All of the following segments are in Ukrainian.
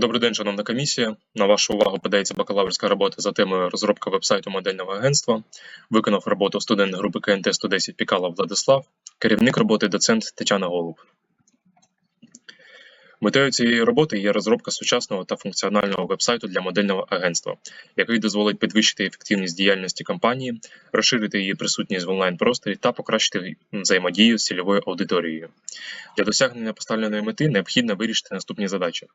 Добрий день, шановна комісія. На вашу увагу подається бакалаврська робота за темою розробка вебсайту модельного агентства. Виконав роботу студент групи КНТ 110 Пікала Владислав, керівник роботи доцент Тетяна Голуб. Метою цієї роботи є розробка сучасного та функціонального вебсайту для модельного агентства, який дозволить підвищити ефективність діяльності компанії, розширити її присутність в онлайн-просторі та покращити взаємодію з цільовою аудиторією. Для досягнення поставленої мети необхідно вирішити наступні задачі: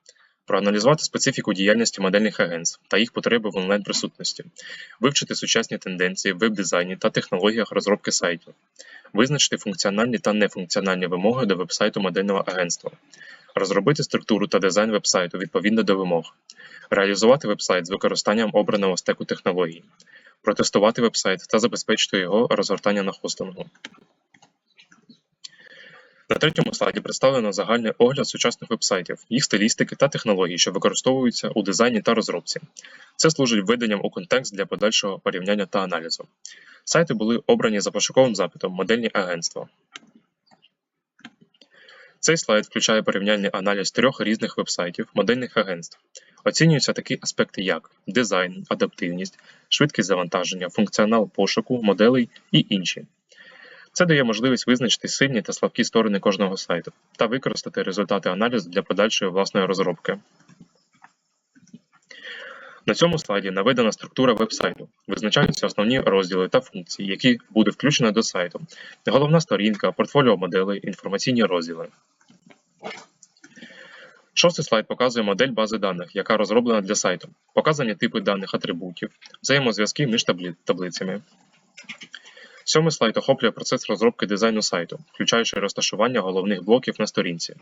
проаналізувати специфіку діяльності модельних агентств та їх потреби в онлайн-присутності, вивчити сучасні тенденції в веб-дизайні та технологіях розробки сайтів, визначити функціональні та нефункціональні вимоги до веб-сайту модельного агентства, розробити структуру та дизайн веб-сайту відповідно до вимог, реалізувати веб-сайт з використанням обраного стеку технологій, протестувати веб-сайт та забезпечити його розгортання на хостингу. На третьому слайді представлено загальний огляд сучасних вебсайтів, їх стилістики та технологій, що використовуються у дизайні та розробці. Це служить введенням у контекст для подальшого порівняння та аналізу. Сайти були обрані за пошуковим запитом модельні агентства. Цей слайд включає порівняльний аналіз трьох різних вебсайтів модельних агентств. Оцінюються такі аспекти, як дизайн, адаптивність, швидкість завантаження, функціонал пошуку, моделей і інші. Це дає можливість визначити сильні та слабкі сторони кожного сайту та використати результати аналізу для подальшої власної розробки. На цьому слайді наведена структура веб-сайту. Визначаються основні розділи та функції, які буде включено до сайту, головна сторінка, портфоліо моделей, інформаційні розділи. Шостий слайд показує модель бази даних, яка розроблена для сайту. Показані типи даних атрибутів, взаємозв'язки між таблицями. Сьомий слайд охоплює процес розробки дизайну сайту, включаючи розташування головних блоків на сторінці.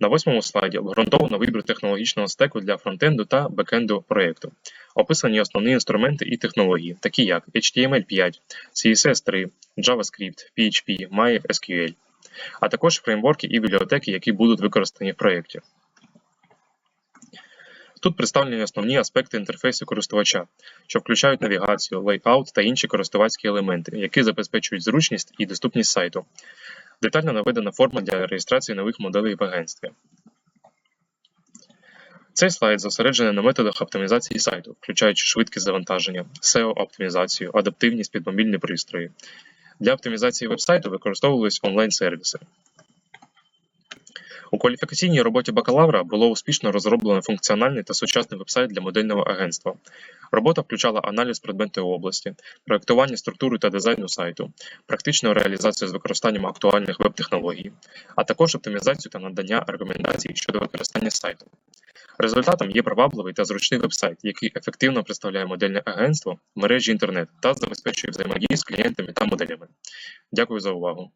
На восьмому слайді обґрунтовано вибір технологічного стеку для фронтенду та бекенду проєкту. Описані основні інструменти і технології, такі як HTML5, CSS3, JavaScript, PHP, MySQL, а також фреймворки і бібліотеки, які будуть використані в проєкті. Тут представлені основні аспекти інтерфейсу користувача, що включають навігацію, лейаут та інші користувацькі елементи, які забезпечують зручність і доступність сайту. Детально наведена форма для реєстрації нових моделей в агентстві. Цей слайд зосереджений на методах оптимізації сайту, включаючи швидкість завантаження, SEO-оптимізацію, адаптивність під мобільні пристрої. Для оптимізації вебсайту використовувались онлайн-сервіси. У кваліфікаційній роботі бакалавра було успішно розроблено функціональний та сучасний вебсайт для модельного агентства. Робота включала аналіз предметної області, проєктування структури та дизайну сайту, практичну реалізацію з використанням актуальних веб-технологій, а також оптимізацію та надання рекомендацій щодо використання сайту. Результатом є привабливий та зручний вебсайт, який ефективно представляє модельне агентство в мережі інтернет та забезпечує взаємодію з клієнтами та моделями. Дякую за увагу.